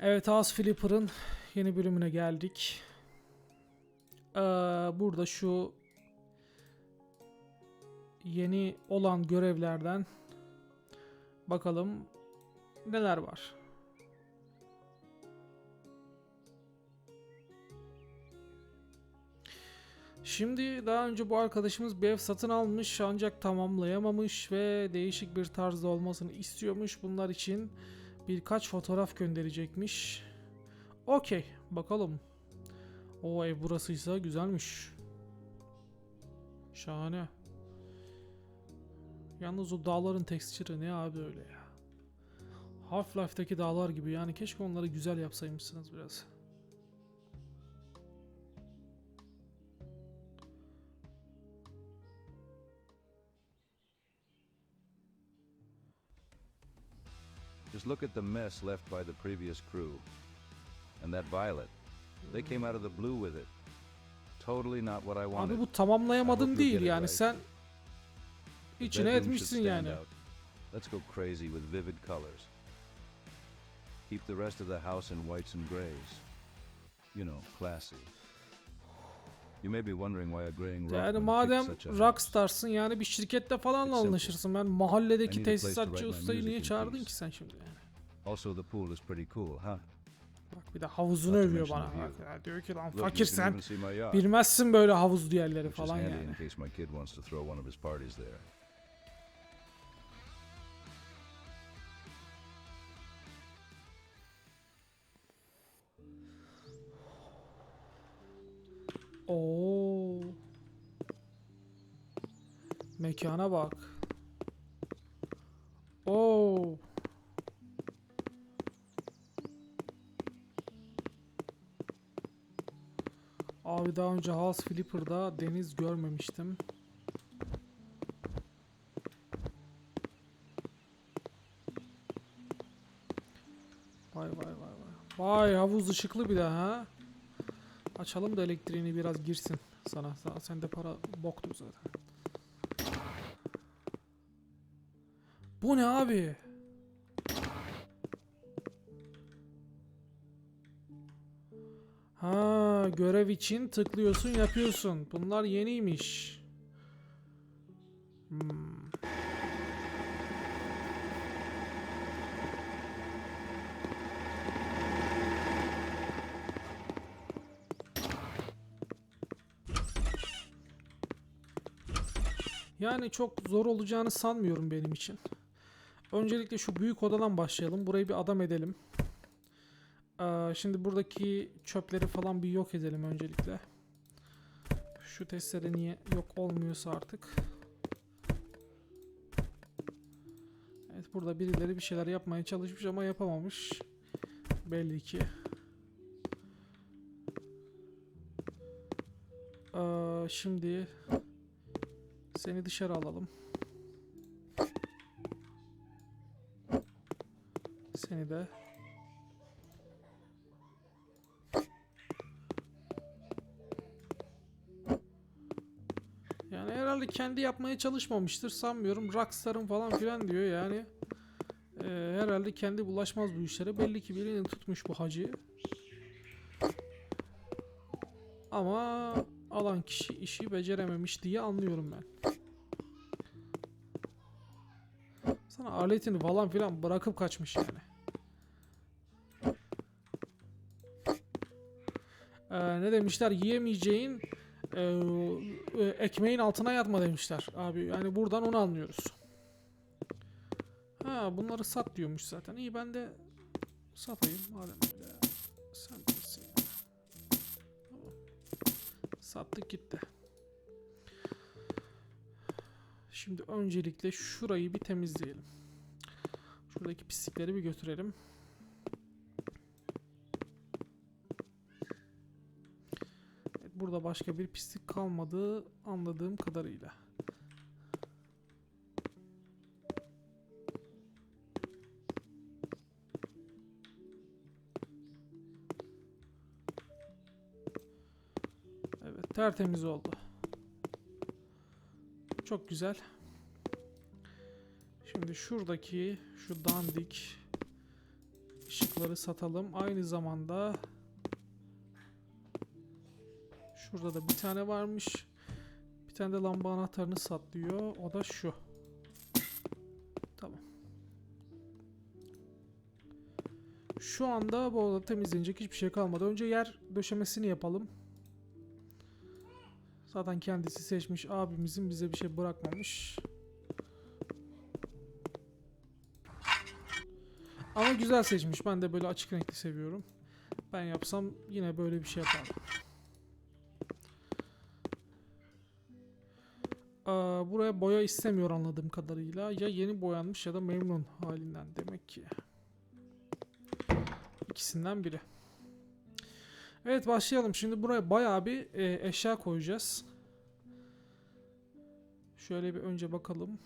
Evet House Flipper'ın yeni bölümüne geldik. Ee, burada şu yeni olan görevlerden bakalım neler var. Şimdi daha önce bu arkadaşımız bir ev satın almış ancak tamamlayamamış ve değişik bir tarzda olmasını istiyormuş. Bunlar için birkaç fotoğraf gönderecekmiş. Okey, bakalım. O ev burasıysa güzelmiş. Şahane. Yalnız o dağların tekstürü ne abi öyle ya. Half-Life'daki dağlar gibi yani keşke onları güzel yapsaymışsınız biraz. Just look at the mess left by the previous crew. And that Violet. They came out of the blue with it. Totally not what I wanted. Abi bu tamamlayamadım değil yani sen içine etmişsin yani. out. Let's go crazy with vivid colors. Keep the rest of the house in whites and grays. You know, classy. Yani madem. Rockstars'ın yani bir şirkette falan It's simple. anlaşırsın. Ben mahalledeki tesisatçı ustayı niye çağırdın ki sen şimdi yani? Also, the pool is pretty cool, huh? Bak bir de havuzunu övüyor bana. ya, diyor ki lan fakir sen bilmezsin böyle havuzlu yerleri falan yani. Oo. Mekana bak. Oo. Abi daha önce House Flipper'da deniz görmemiştim. Vay vay vay vay. Vay havuz ışıklı bir de ha. Açalım da elektriğini biraz girsin sana. Sa- Sende para boktu zaten. Bu ne abi? Ha, görev için tıklıyorsun, yapıyorsun. Bunlar yeniymiş. Yani çok zor olacağını sanmıyorum benim için. Öncelikle şu büyük odadan başlayalım. Burayı bir adam edelim. Ee, şimdi buradaki çöpleri falan bir yok edelim öncelikle. Şu testere niye yok olmuyorsa artık. Evet burada birileri bir şeyler yapmaya çalışmış ama yapamamış. Belli ki. Ee, şimdi seni dışarı alalım. Seni de. Yani herhalde kendi yapmaya çalışmamıştır sanmıyorum. Rockstar'ın falan filan diyor yani. Ee, herhalde kendi bulaşmaz bu işlere. Belli ki birini tutmuş bu hacı. Ama alan kişi işi becerememiş diye anlıyorum ben. Sana aletini falan filan bırakıp kaçmış yani. Ee, ne demişler? Yiyemeyeceğin e, e, ekmeğin altına yatma demişler. Abi yani buradan onu anlıyoruz. Ha bunları sat diyormuş zaten. İyi ben de satayım madem öyle. Sattık gitti. Şimdi öncelikle şurayı bir temizleyelim. Şuradaki pislikleri bir götürelim. Evet, burada başka bir pislik kalmadı anladığım kadarıyla. Tertemiz oldu. Çok güzel. Şimdi şuradaki şu dandik ışıkları satalım. Aynı zamanda şurada da bir tane varmış. Bir tane de lamba anahtarını sat diyor. O da şu. Tamam. Şu anda bu odada temizlenecek hiçbir şey kalmadı. Önce yer döşemesini yapalım. Zaten kendisi seçmiş abimizin bize bir şey bırakmamış. Ama güzel seçmiş. Ben de böyle açık renkli seviyorum. Ben yapsam yine böyle bir şey yapardım. Buraya boya istemiyor anladığım kadarıyla. Ya yeni boyanmış ya da memnun halinden demek ki. İkisinden biri. Evet başlayalım. Şimdi buraya bayağı bir e, eşya koyacağız. Şöyle bir önce bakalım.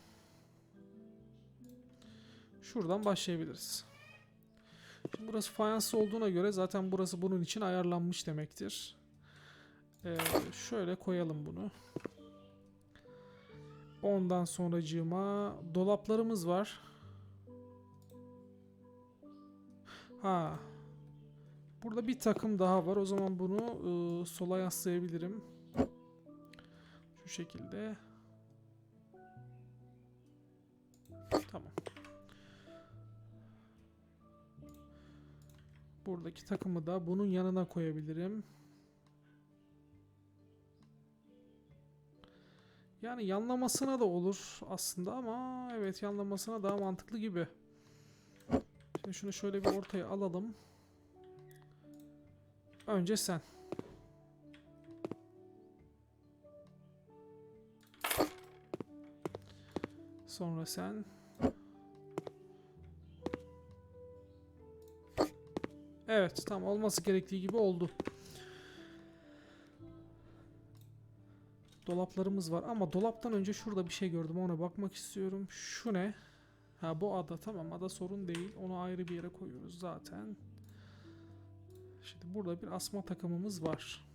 Şuradan başlayabiliriz. Şimdi burası fayanslı olduğuna göre zaten burası bunun için ayarlanmış demektir. Ee, şöyle koyalım bunu. Ondan sonracığıma dolaplarımız var. Ha. Burada bir takım daha var. O zaman bunu ıı, sola yaslayabilirim. Şu şekilde. Tamam. Buradaki takımı da bunun yanına koyabilirim. Yani yanlamasına da olur aslında ama evet yanlamasına daha mantıklı gibi. Şimdi şunu şöyle bir ortaya alalım. Önce sen. Sonra sen. Evet, tam olması gerektiği gibi oldu. Dolaplarımız var ama dolaptan önce şurada bir şey gördüm ona bakmak istiyorum. Şu ne? Ha bu ada tamam ada sorun değil. Onu ayrı bir yere koyuyoruz zaten. Şimdi burada bir asma takımımız var.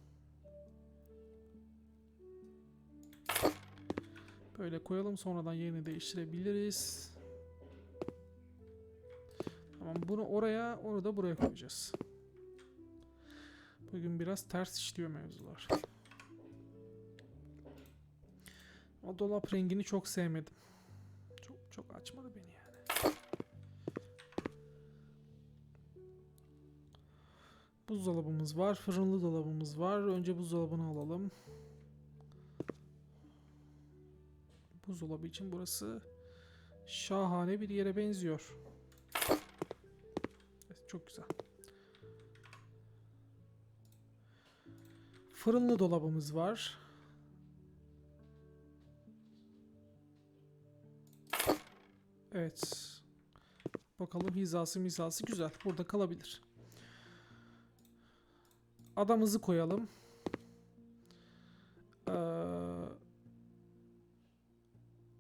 Böyle koyalım sonradan yerini değiştirebiliriz. Tamam bunu oraya onu da buraya koyacağız. Bugün biraz ters işliyor mevzular. O dolap rengini çok sevmedim. Çok çok açmadı beni Buzdolabımız var, fırınlı dolabımız var. Önce buzdolabını alalım. Buzdolabı için burası şahane bir yere benziyor. Evet, çok güzel. Fırınlı dolabımız var. Evet. Bakalım hizası mizası güzel. Burada kalabilir. Adamızı koyalım. Ee,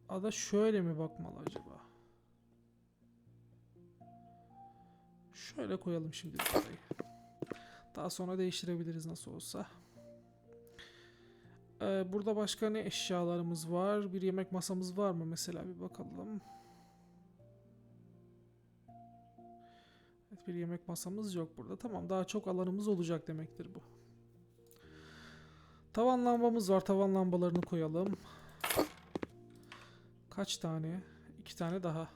ada şöyle mi bakmalı acaba? Şöyle koyalım şimdi adayı. Daha sonra değiştirebiliriz nasıl olsa. Ee, burada başka ne eşyalarımız var? Bir yemek masamız var mı mesela bir bakalım. Bir yemek masamız yok burada. Tamam daha çok alanımız olacak demektir bu. Tavan lambamız var. Tavan lambalarını koyalım. Kaç tane? İki tane daha.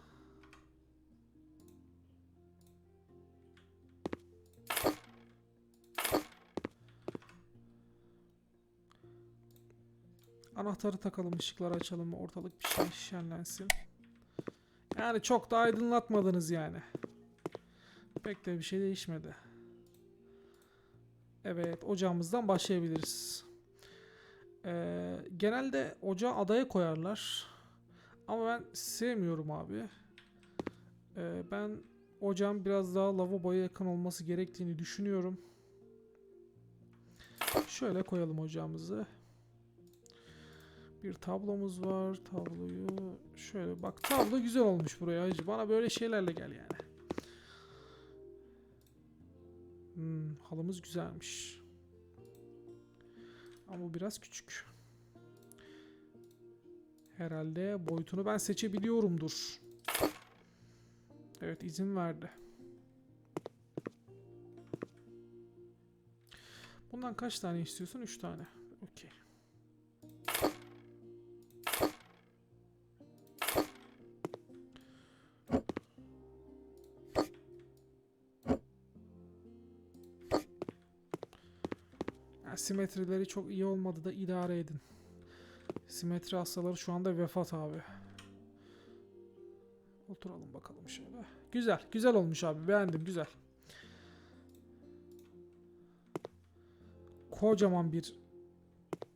Anahtarı takalım, ışıkları açalım, ortalık bir şey şenlensin. Yani çok da aydınlatmadınız yani. Pek de bir şey değişmedi. Evet, ocağımızdan başlayabiliriz. Ee, genelde ocağı adaya koyarlar. Ama ben sevmiyorum abi. Ee, ben ocağın biraz daha lavaboya yakın olması gerektiğini düşünüyorum. Şöyle koyalım ocağımızı. Bir tablomuz var. Tabloyu şöyle bak tablo güzel olmuş buraya. Bana böyle şeylerle gel yani. Hmm, halımız güzelmiş. Ama biraz küçük. Herhalde boyutunu ben seçebiliyorumdur. Evet izin verdi. Bundan kaç tane istiyorsun? 3 tane. Simetrileri çok iyi olmadı da idare edin. Simetri hastaları şu anda vefat abi. Oturalım bakalım şöyle. Güzel, güzel olmuş abi. Beğendim, güzel. Kocaman bir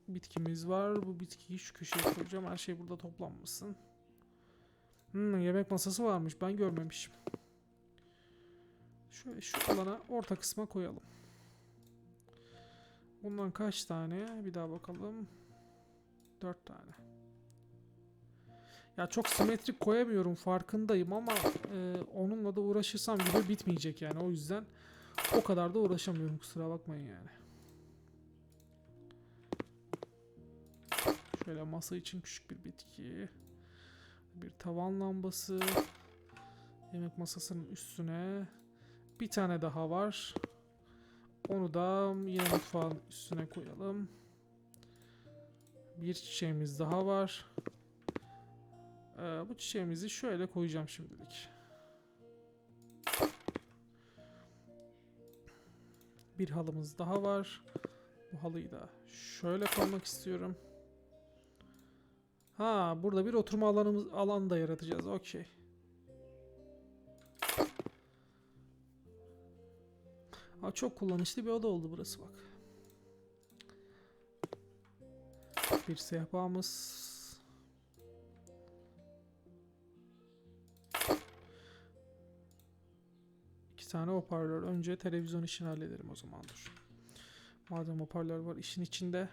bitkimiz var. Bu bitkiyi şu köşeye koyacağım. Her şey burada toplanmasın. Hmm, yemek masası varmış. Ben görmemişim. Şöyle şu alana orta kısma koyalım. Bundan kaç tane? Bir daha bakalım. 4 tane. Ya çok simetrik koyamıyorum farkındayım ama e, onunla da uğraşırsam video bitmeyecek yani o yüzden o kadar da uğraşamıyorum kusura bakmayın yani. Şöyle masa için küçük bir bitki. Bir tavan lambası. Yemek masasının üstüne. Bir tane daha var. Onu da yine mutfağın üstüne koyalım. Bir çiçeğimiz daha var. Ee, bu çiçeğimizi şöyle koyacağım şimdilik. Bir halımız daha var. Bu halıyı da şöyle koymak istiyorum. Ha, burada bir oturma alanımız alan da yaratacağız. Okey. Aa, çok kullanışlı bir oda oldu burası bak. Bir sehpamız. İki tane hoparlör. Önce televizyon işini hallederim o zaman dur. Madem hoparlör var işin içinde.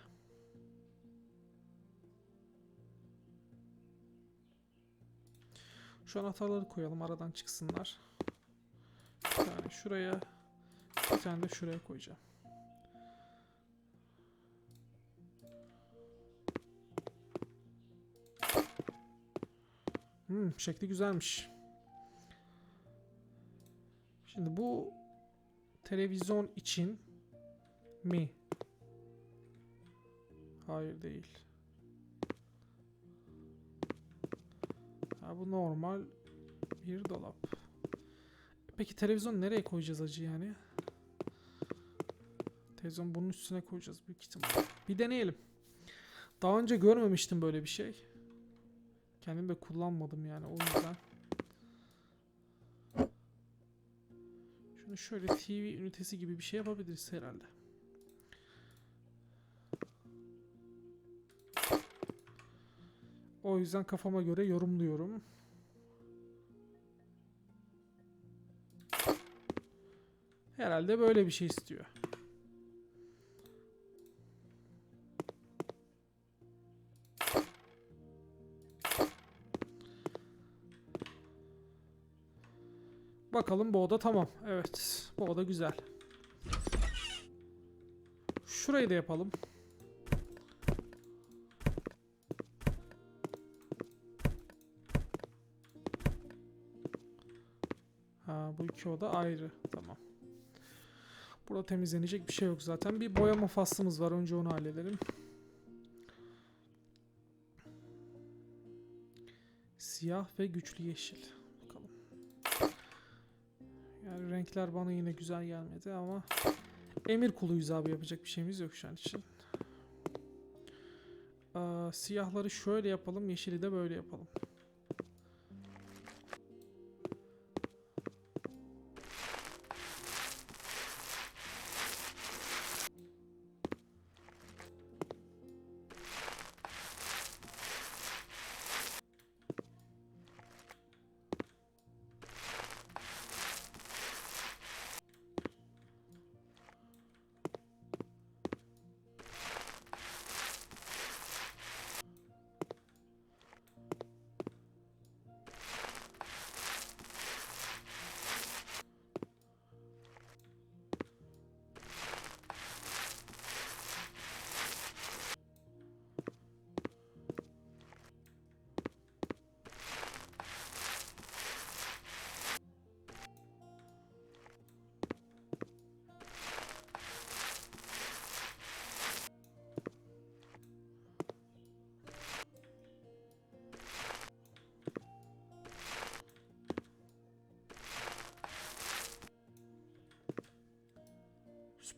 Şu anahtarları koyalım aradan çıksınlar. Tane şuraya. Bir de şuraya koyacağım. Hmm, şekli güzelmiş. Şimdi bu televizyon için mi? Hayır değil. Ha, bu normal bir dolap. Peki televizyon nereye koyacağız acı yani? Televizyon bunun üstüne koyacağız büyük ihtimalle. Bir deneyelim. Daha önce görmemiştim böyle bir şey. Kendim de kullanmadım yani o yüzden. Şunu şöyle TV ünitesi gibi bir şey yapabiliriz herhalde. O yüzden kafama göre yorumluyorum. Herhalde böyle bir şey istiyor. Bakalım bu oda tamam. Evet. Bu oda güzel. Şurayı da yapalım. Ha bu iki oda ayrı. Tamam. Burada temizlenecek bir şey yok zaten. Bir boyama faslımız var. Önce onu halledelim. Siyah ve güçlü yeşil. Renkler bana yine güzel gelmedi ama emir kuluyuz abi yapacak bir şeyimiz yok şu an için. Aa, siyahları şöyle yapalım, yeşili de böyle yapalım.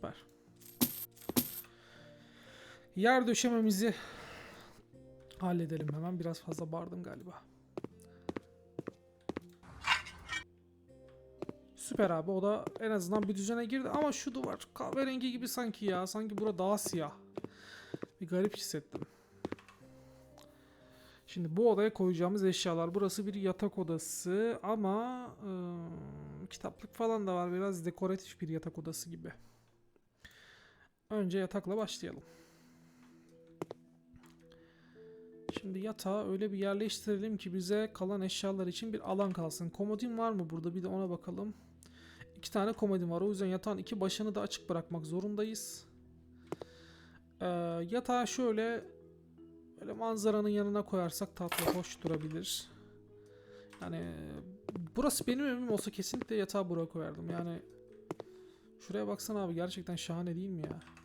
Süper. Yer döşememizi halledelim hemen. Biraz fazla bağırdım galiba. Süper abi o da en azından bir düzene girdi ama şu duvar kahverengi gibi sanki ya. Sanki bura daha siyah. Bir garip hissettim. Şimdi bu odaya koyacağımız eşyalar. Burası bir yatak odası ama ıı, kitaplık falan da var. Biraz dekoratif bir yatak odası gibi. Önce yatakla başlayalım. Şimdi yatağı öyle bir yerleştirelim ki bize kalan eşyalar için bir alan kalsın. Komodin var mı burada? Bir de ona bakalım. İki tane komodin var. O yüzden yatağın iki başını da açık bırakmak zorundayız. Ee, yatağı şöyle böyle manzaranın yanına koyarsak tatlı hoş durabilir. Yani burası benim evim olsa kesinlikle yatağı buraya koyardım. Yani şuraya baksana abi gerçekten şahane değil mi ya?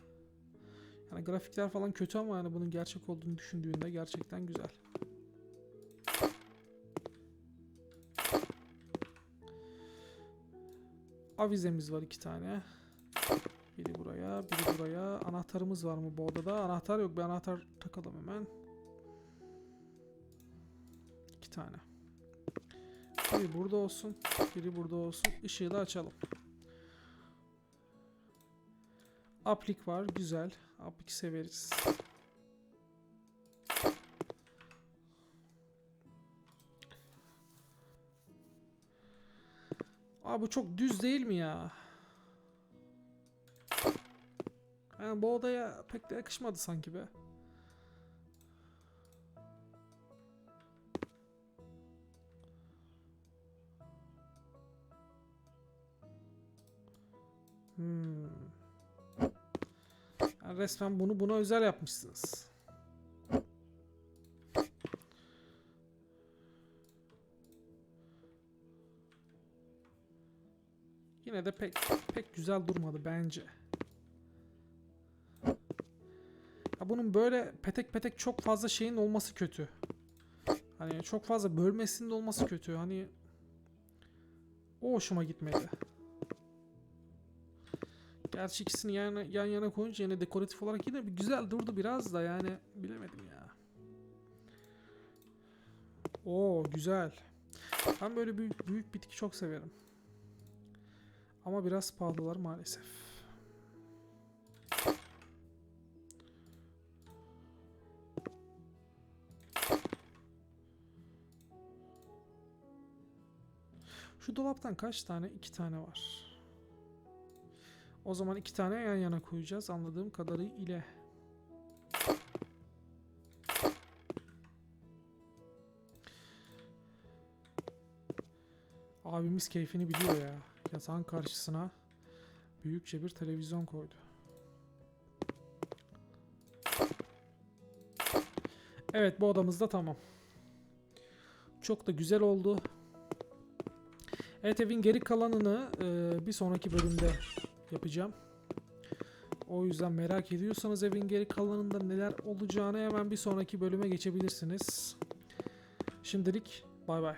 Yani grafikler falan kötü ama yani bunun gerçek olduğunu düşündüğünde gerçekten güzel. Avizemiz var iki tane. Biri buraya, biri buraya. Anahtarımız var mı bu odada? Anahtar yok. Bir anahtar takalım hemen. İki tane. Biri burada olsun, biri burada olsun. Işığı da açalım. Aplik var, güzel. Aplik severiz. Abi bu çok düz değil mi ya? Yani bu odaya pek de yakışmadı sanki be. Hmm. Resmen bunu buna özel yapmışsınız. Yine de pek pek güzel durmadı bence. Ya bunun böyle petek petek çok fazla şeyin olması kötü. Hani çok fazla bölmesinin olması kötü. Hani o hoşuma gitmedi. Gerçi ikisini yan, yan yana koyunca yine dekoratif olarak yine bir güzel durdu biraz da yani bilemedim ya. Oo güzel. Ben böyle büyük, büyük bitki çok severim. Ama biraz pahalılar maalesef. Şu dolaptan kaç tane? İki tane var. O zaman iki tane yan yana koyacağız anladığım kadarıyla. Abimiz keyfini biliyor ya. Yatağın karşısına büyükçe bir televizyon koydu. Evet bu odamız da tamam. Çok da güzel oldu. Evet evin geri kalanını e, bir sonraki bölümde yapacağım. O yüzden merak ediyorsanız evin geri kalanında neler olacağını hemen bir sonraki bölüme geçebilirsiniz. Şimdilik bay bay.